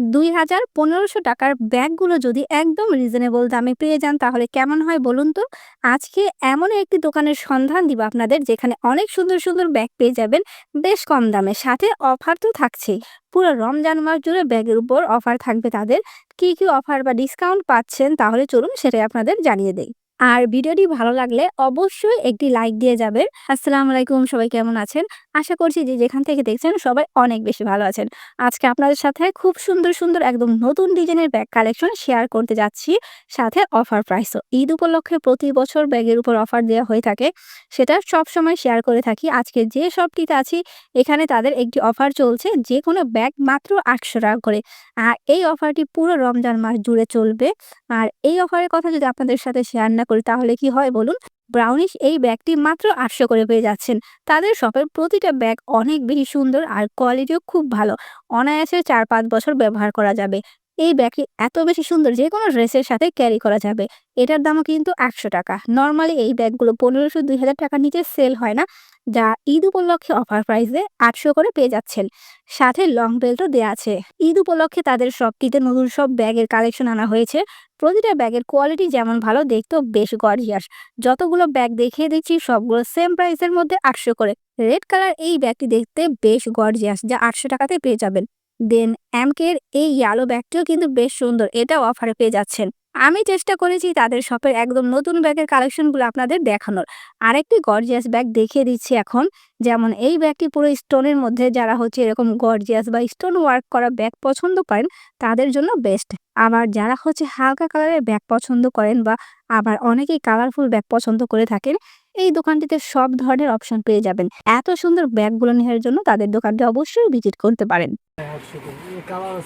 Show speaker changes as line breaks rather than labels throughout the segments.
দুই হাজার পনেরোশো টাকার ব্যাগগুলো যদি একদম রিজনেবল দামে পেয়ে যান, তাহলে কেমন হয় বলুন তো? আজকে এমন একটি দোকানের সন্ধান দিব আপনাদের, যেখানে অনেক সুন্দর সুন্দর ব্যাগ পেয়ে যাবেন, বেশ কম দামে। সাথে অফার তো থাকছেই। পুরো রমজান মাস জুড়ে ব্যাগের উপর অফার থাকবে তাদের। কি কি অফার বা ডিসকাউন্ট পাচ্ছেন, তাহলে চলুন সেটাই আপনাদের জানিয়ে দেই। আর ভিডিওটি ভালো লাগলে অবশ্যই একটি লাইক দিয়ে যাবেন। আসসালামু আলাইকুম, সবাই কেমন আছেন? আশা করছি যে যেখান থেকে দেখছেন সবাই অনেক বেশি ভালো আছেন। আজকে আপনাদের সাথে খুব সুন্দর সুন্দর একদম নতুন ডিজাইনের ব্যাগ কালেকশন শেয়ার করতে যাচ্ছি। সাথে অফার প্রাইসও। ঈদ উপলক্ষে প্রতি বছর ব্যাগের উপর অফার দেওয়া হয়ে থাকে। সেটা সব সময় শেয়ার করে থাকি। আজকে যে সবটিতে আছি, এখানে তাদের একটি অফার চলছে। যে কোনো ব্যাগ মাত্র আটশো টাকা করে। আর এই অফারটি পুরো রমজান মাস জুড়ে চলবে। আর এই অফারের কথা যদি আপনাদের সাথে শেয়ার না করি, তাহলে কি হয় বলুন? ব্রাউনিশ এই ব্যাগটি মাত্র আটশো করে পেয়ে যাচ্ছেন। তাদের শপের প্রতিটা ব্যাগ অনেক বেশি সুন্দর আর কোয়ালিটিও খুব ভালো। অনায়াসে চার পাঁচ বছর ব্যবহার করা যাবে। এই ব্যাগটি এত বেশি সুন্দর যে কোনো ড্রেসের সাথে ক্যারি করা যাবে। এটার দামও কিন্তু একশো টাকা। নর্মালি এই ব্যাগগুলো পনেরোশো দুই হাজার টাকার নিচে সেল হয় না। যা ঈদ উপলক্ষে অফার প্রাইসে আটশো করে পেয়ে যাচ্ছেন। সাথে লং বেল্টও দেওয়া আছে। ঈদ উপলক্ষে তাদের শপটিতে নতুন সব ব্যাগের কালেকশন আনা হয়েছে। প্রতিটা ব্যাগের কোয়ালিটি যেমন ভালো, দেখতেও বেশ গর্জিয়াস যতগুলো ব্যাগ দেখিয়ে দিচ্ছি, সবগুলো সেম প্রাইসের মধ্যে আটশো করে। রেড কালার এই ব্যাগটি দেখতে বেশ গর্জিয়াস যা আটশো টাকাতে পেয়ে যাবেন। দেন অ্যামকের এই ইয়ালো ব্যাগটিও কিন্তু বেশ সুন্দর, এটাও অফারে পেয়ে যাচ্ছেন। আমি চেষ্টা করেছি তাদের শপের একদম নতুন ব্যাগের কালেকশনগুলো আপনাদের দেখানোর। আরেকটি গর্জিয়াস ব্যাগ দেখিয়ে দিচ্ছি এখন। যেমন এই ব্যাগটি পুরো স্টোনের মধ্যে যারা হচ্ছে এরকম গর্জিয়াস বা স্টোন ওয়ার্ক করা ব্যাগ পছন্দ করেন তাদের জন্য বেস্ট আবার যারা হচ্ছে হালকা কালারের ব্যাগ পছন্দ করেন বা আবার অনেকেই কালারফুল ব্যাগ পছন্দ করে থাকেন এই দোকানটিতে সব ধরনের অপশন পেয়ে যাবেন। এত সুন্দর ব্যাগগুলো নেওয়ার জন্য তাদের দোকানটি অবশ্যই ভিজিট করতে পারেন।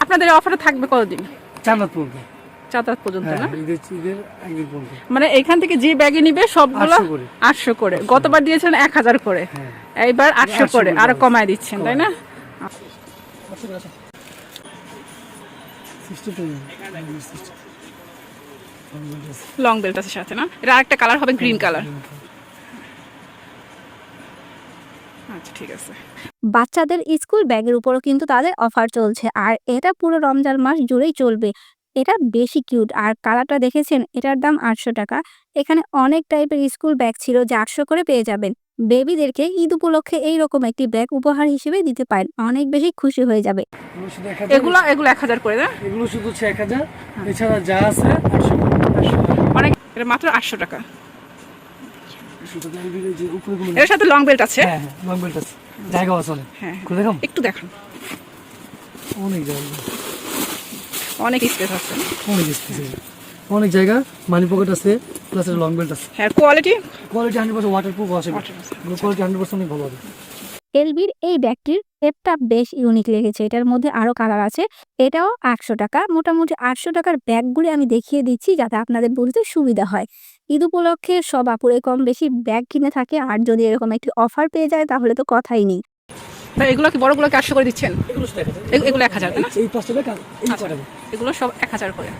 আপনাদের অফারে থাকবে কতদিন?
চাঁদাত পর্যন্ত হ্যাঁ
না?
পর্যন্ত।
মানে এখান থেকে যে ব্যাগে নিবে সবগুলো
800
আটশো করে। গতবার দিয়েছিলেন এক হাজার করে।
হ্যাঁ।
এইবার আটশো করে।
আরও
কমায় দিচ্ছেন তাই না? লং বেল্ট আছে সাথে না? এটা আরেকটা কালার হবে গ্রিন কালার। আচ্ছা ঠিক আছে।
বাচ্চাদের স্কুল ব্যাগের উপরও কিন্তু তাদের অফার চলছে। আর এটা পুরো রমজান মাস জুড়েই চলবে। এটা বেশি কিউট। আর কালারটা দেখেছেন? এটার দাম আটশো টাকা। এখানে অনেক টাইপের স্কুল ব্যাগ ছিল যা আটশো করে পেয়ে যাবেন। বেবিদেরকে ঈদ উপলক্ষে এইরকম একটি ব্যাগ উপহার হিসেবে দিতে পারেন। অনেক বেশি খুশি হয়ে যাবে।
এগুলো
এগুলো এক হাজার করে না?
এগুলো শুধু এক হাজার। এছাড়া যা আছে
অনেক এটা মাত্র আটশো টাকা। এর সাথে লং বেল্ট আছে?
হ্যাঁ হ্যাঁ লং বেল্ট আছে। জায়গা আছে
হ্যাঁ
খুলে দেখাম
একটু দেখান।
অনেক জায়গা।
অনেক স্পেস আছে।
অনেক স্পেস অনেক জায়গা মানি পকেট আছে প্লাস লং বেল্ট আছে।
হ্যাঁ quality
quality hundred percent waterproof আছে কোয়ালিটি হান্ড্রেড পার্সেন্ট অনেক ভালো হবে।
এলবির এই ব্যাগটির শেপটা বেশ ইউনিক লেগেছে। এটার মধ্যে আরও কালার আছে। এটাও আটশো টাকা। মোটামুটি আটশো টাকার ব্যাগগুলি আমি দেখিয়ে দিচ্ছি যাতে আপনাদের বুঝতে সুবিধা হয়। ঈদ উপলক্ষে সব আপুরে কম বেশি ব্যাগ কিনে থাকে। আর যদি এরকম একটি অফার পেয়ে যায় তাহলে তো কথাই নেই।
তা এগুলো কি বড়গুলো কি আটশো করে দিচ্ছেন?
এগুলো এক হাজার।
তাই আচ্ছা। এগুলো সব এক হাজার করে।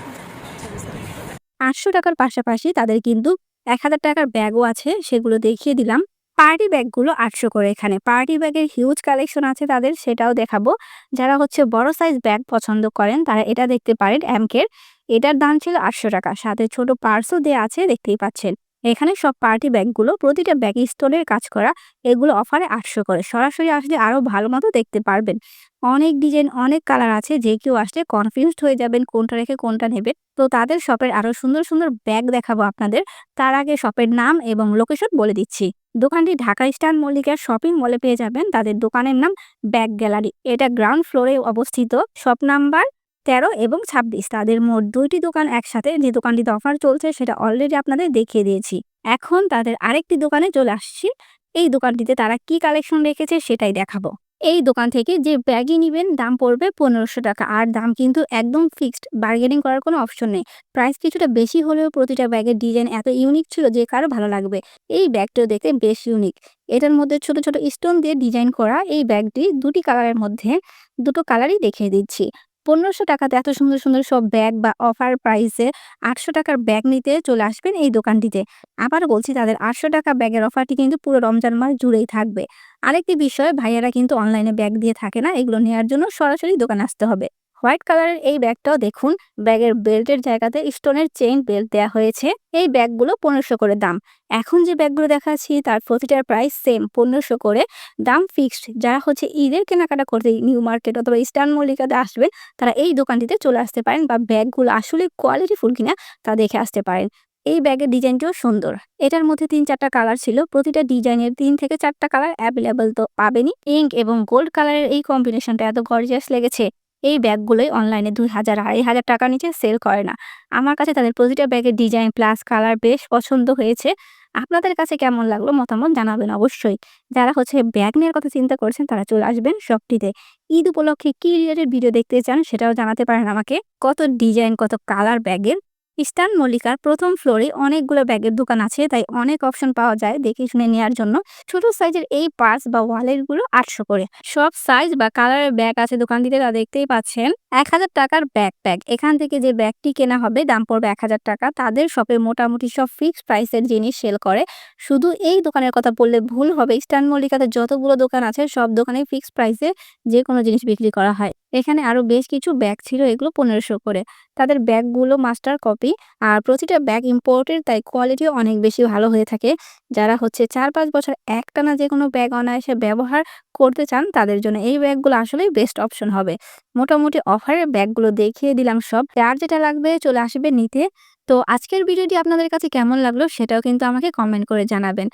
আটশো টাকার পাশাপাশি তাদের কিন্তু এক হাজার টাকার ব্যাগও আছে সেগুলো দেখিয়ে দিলাম। পার্টি ব্যাগগুলো আটশো করে এখানে। পার্টি ব্যাগের হিউজ কালেকশন আছে তাদের সেটাও দেখাবো। যারা হচ্ছে বড় সাইজ ব্যাগ পছন্দ করেন তারা এটা দেখতে পারেন অ্যামকের এটার দাম ছিল আটশো টাকা। সাথে ছোট পার্সও দেওয়া আছে দেখতেই পাচ্ছেন। এখানে সব পার্টি ব্যাগগুলো প্রতিটা ব্যাগ স্টোনের কাজ করা, এগুলো অফারে আটশো করে। সরাসরি আসলে আরও ভালো মতো দেখতে পারবেন। অনেক ডিজাইন অনেক কালার আছে, যে কেউ আসলে কনফিউজড হয়ে যাবেন কোনটা রেখে কোনটা নেবে। তো তাদের শপের আরও সুন্দর সুন্দর ব্যাগ দেখাবো আপনাদের। তার আগে শপের নাম এবং লোকেশন বলে দিচ্ছি। দোকানটি ঢাকা স্টার মল্লিকার শপিং মলে পেয়ে যাবেন। তাদের দোকানের নাম ব্যাগ গ্যালারি এটা গ্রাউন্ড ফ্লোরে অবস্থিত। শপ নাম্বার তেরো এবং ছাব্বিশ। তাদের মোট দুইটি দোকান একসাথে যে দোকানটিতে অফার চলছে সেটা অলরেডি আপনাদের দেখিয়ে দিয়েছি। এখন তাদের আরেকটি দোকানে চলে আসছি। এই দোকানটিতে তারা কি কালেকশন রেখেছে সেটাই দেখাবো। এই দোকান থেকে যে ব্যাগই নেবেন, দাম পড়বে পনেরোশো টাকা। আর দাম কিন্তু একদম ফিক্সড বার্গেনিং করার কোনো অপশন নেই। প্রাইস কিছুটা বেশি হলেও প্রতিটা ব্যাগের ডিজাইন এত ইউনিক ছিল যে কারও ভালো লাগবে। এই ব্যাগটিও দেখতে বেশ ইউনিক এটার মধ্যে ছোট ছোট স্টোন দিয়ে ডিজাইন করা এই ব্যাগটি দুটি কালারের মধ্যে দুটো কালারই দেখিয়ে দিচ্ছি। পনেরোশো টাকাতে এত সুন্দর সুন্দর সব ব্যাগ বা অফার প্রাইসে আটশো টাকার ব্যাগ নিতে চলে আসবেন এই দোকানটিতে। আবার বলছি তাদের আটশো টাকা ব্যাগের অফারটি কিন্তু পুরো রমজান মাস জুড়েই থাকবে। আরেকটি বিষয়, ভাইয়ারা কিন্তু অনলাইনে ব্যাগ দিয়ে থাকে না, এগুলো নেওয়ার জন্য সরাসরি দোকানে আসতে হবে। হোয়াইট কালারের এই ব্যাগটাও দেখুন। ব্যাগের বেল্টের জায়গাতে স্টোনের চেইন বেল্ট দেওয়া হয়েছে। এই ব্যাগগুলো পনেরোশো করে দাম। এখন যে ব্যাগগুলো দেখাচ্ছি, তার প্রতিটার প্রাইস সেম পনেরোশো করে। দাম ফিক্সড যারা হচ্ছে ঈদের কেনাকাটা করতে নিউ মার্কেট অথবা ইস্টার্ন মল্লিকাতে আসবেন, তারা এই দোকানটিতে চলে আসতে পারেন বা ব্যাগগুলো আসলে কোয়ালিটিফুল কিনা তা দেখে আসতে পারেন। এই ব্যাগের ডিজাইনটিও সুন্দর। এটার মধ্যে তিন চারটা কালার ছিল। প্রতিটা ডিজাইনের তিন থেকে চারটা কালার অ্যাভেলেবল তো পাবেনি পিঙ্ক এবং গোল্ড কালারের এই কম্বিনেশনটা এত গর্জিয়াস লেগেছে। এই ব্যাগগুলোই অনলাইনে দুই হাজার, আড়াই হাজার টাকা নিচে সেল করে না। আমার কাছে তাদের প্রতিটা ব্যাগের ডিজাইন প্লাস কালার বেশ পছন্দ হয়েছে। আপনাদের কাছে কেমন লাগল মতামত জানাবেন অবশ্যই। যারা হচ্ছে ব্যাগ নেওয়ার কথা চিন্তা করছেন, তারা চলে আসবেন শপটিতে ঈদ উপলক্ষে কী রিলেটেড ভিডিও দেখতে চান সেটাও জানাতে পারেন আমাকে। কত ডিজাইন কত কালার ব্যাগের ইস্টার্ন মল্লিকার প্রথম ফ্লোরে অনেকগুলো ব্যাগের দোকান আছে, তাই অনেক অপশন পাওয়া যায় দেখে শুনে নেওয়ার জন্য। ছোট সাইজের এই পার্স বা ওয়ালেটগুলো আটশো করে। সব সাইজ বা কালারের ব্যাগ আছে দোকানটিতে, তা দেখতেই পাচ্ছেন। এক হাজার টাকার ব্যাগ এখান থেকে যে ব্যাগটি কেনা হবে, দাম পড়বে এক হাজার টাকা। তাদের শপে মোটামুটি সব ফিক্সড প্রাইসের জিনিস সেল করে। শুধু এই দোকানের কথা বললে ভুল হবে। ইস্টার্ন মল্লিকাতে যতগুলো দোকান আছে, সব দোকানে ফিক্সড প্রাইসে যে কোনো জিনিস বিক্রি করা হয়। এখানে আরও বেশ কিছু ব্যাগ ছিল এগুলো পনেরোশো করে। তাদের ব্যাগগুলো মাস্টার কপি আর প্রতিটা ব্যাগ ইম্পোর্টের তাই কোয়ালিটিও অনেক বেশি ভালো হয়ে থাকে। যারা হচ্ছে চার পাঁচ বছর একটানা যে কোনো ব্যাগ অনায়াসে ব্যবহার করতে চান, তাদের জন্য এই ব্যাগগুলো আসলেই বেস্ট অপশন হবে। মোটামুটি অফারের ব্যাগগুলো দেখিয়ে দিলাম সব। যার যেটা লাগবে চলে আসবে নিতে। তো আজকের ভিডিওটি আপনাদের কাছে কেমন লাগল সেটাও কিন্তু আমাকে কমেন্ট করে জানাবেন।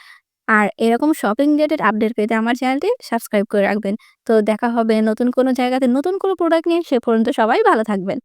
আর এরকম শপিং রিলেটেড আপডেট পেতে আমার চ্যানেলটি সাবস্ক্রাইব করে রাখবেন। তো দেখা হবে নতুন কোনো জায়গাতে নতুন কোনো প্রোডাক্ট নিয়ে, সে পর্যন্ত সবাই ভালো থাকবেন।